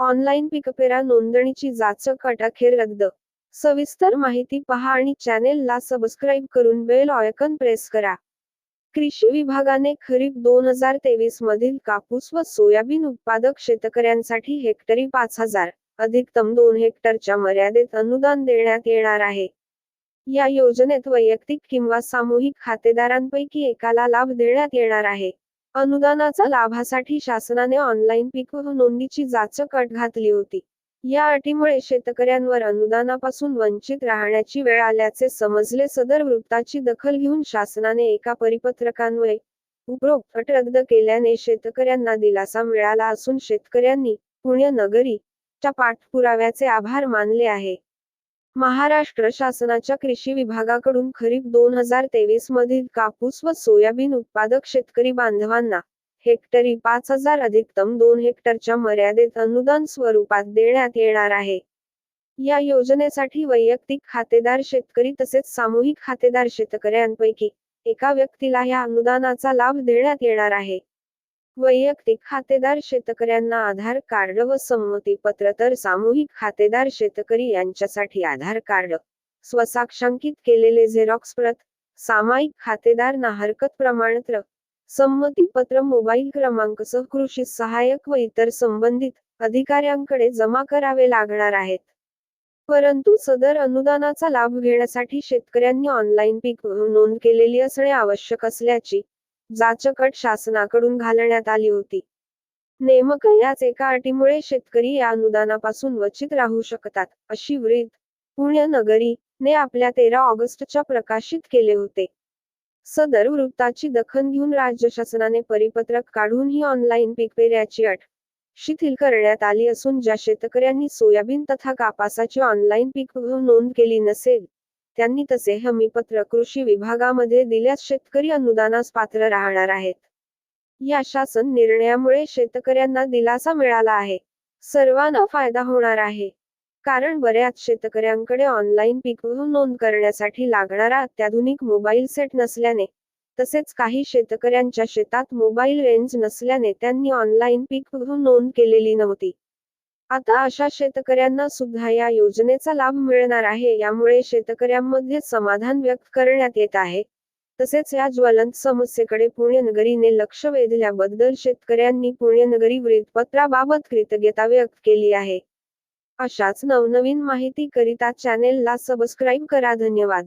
Online पिकपेरा नोंदणीची जाचक अटाखेर रद्द. सविस्तर माहिती पहा आणि चॅनेलला सबस्क्राईब करून बेल ऑयकन प्रेस करा. कृषी विभागाने खरीप दोन हजार तेवीस मधील कापूस व सोयाबीन उत्पादक शेतकऱ्यांसाठी हेक्टरी पाच हजार अधिकतम दोन हेक्टरच्या मर्यादेत अनुदान देण्यात येणार आहे. या योजनेत वैयक्तिक किंवा सामूहिक खातेदारांपैकी एकाला लाभ देण्यात येणार आहे. अनुदानाचा लाभासाठी शासनाने ऑनलाईन पीक नोंदीची जाचक अट घातली होती. या अटीमुळे शेतकऱ्यांवर अनुदानापासून वंचित राहण्याची वेळ आल्याचे समजले. सदर वृत्ताची दखल घेऊन शासनाने एका परिपत्रकान्वये उपरोक्त अट रद्द केल्याने शेतकऱ्यांना दिलासा मिळाला असून शेतकऱ्यांनी पुण्यनगरी च्या पाठपुराव्याचे आभार मानले आहे. महाराष्ट्र शासनाच्या कृषी विभागाकडून खरीप दोन हजार तेवीस मधील कापूस व सोयाबीन उत्पादक शेतकरी बांधवांना हेक्टरी पाच हजार अधिकतम दोन हेक्टरच्या मर्यादेत अनुदान स्वरूपात देण्यात येणार आहे. या योजनेसाठी वैयक्तिक खातेदार शेतकरी तसेच सामूहिक खातेदार शेतकऱ्यांपैकी एका व्यक्तीला या अनुदानाचा लाभ देण्यात येणार आहे. वैयक्तिक खातेदार शेतकऱ्यांना आधार कार्ड व संमती पत्र तर सामूहिक खातेदार शेतकरी यांच्यासाठी आधार कार्ड. स्वसाक्षांकित केलेले झेरॉक्स प्रत सामायिक खातेदार ना हरकत प्रमाणपत्र संमती पत्र मोबाईल क्रमांकसह कृषी सहाय्यक व इतर संबंधित अधिकाऱ्यांकडे जमा करावे लागणार आहेत. परंतु सदर अनुदानाचा लाभ घेण्यासाठी शेतकऱ्यांनी ऑनलाईन पीक नोंद केलेली असणे आवश्यक असल्याची जाचकट शासनाकडून घालण्यात आली होती. नेमक याच एका अटीमुळे शेतकरी या अनुदानापासून वचित राहू शकतात अशी वृत्त पुण्यनगरी ने आपल्या तेरा ऑगस्टच्या प्रकाशित केले होते. सदर वृत्ताची दखल घेऊन राज्य शासनाने परिपत्रक काढून ही ऑनलाईन पीक पेऱ्याची अट शिथिल करण्यात आली असून ज्या शेतकऱ्यांनी सोयाबीन तथा कापासाची ऑनलाईन पीक नोंद केली नसेल त्यांनी तसे हमीपत्र कृषी विभागामध्ये दिल्यास शेतकरी अनुदानास पात्र राहणार आहेत. या शासन निर्णयामुळे शेतकऱ्यांना दिलासा मिळाला आहे. सर्वांना फायदा होणार आहे. कारण बऱ्याच शेतकऱ्यांकडे ऑनलाईन पीक नोंद करण्यासाठी लागणारा अत्याधुनिक मोबाईल सेट नसल्याने तसेच काही शेतकऱ्यांच्या शेतात मोबाईल रेंज नसल्याने त्यांनी ऑनलाईन पीक नोंद केलेली नव्हती. आता अशा शेतकऱ्यांना सुद्धा या योजनेचा लाभ मिळणार आहे यामुळे शेतकऱ्यांमध्ये समाधान व्यक्त करण्यात येत आहे. तसेच या ज्वलंत समस्येकडे पुण्यनगरीने लक्ष वेधल्याबद्दल शेतकऱ्यांनी पुण्यनगरी वृत्तपत्राबाबत कृतज्ञता व्यक्त केली आहे. अशाच नवनवीन माहिती करिता चॅनेलला सबस्क्राईब करा. धन्यवाद.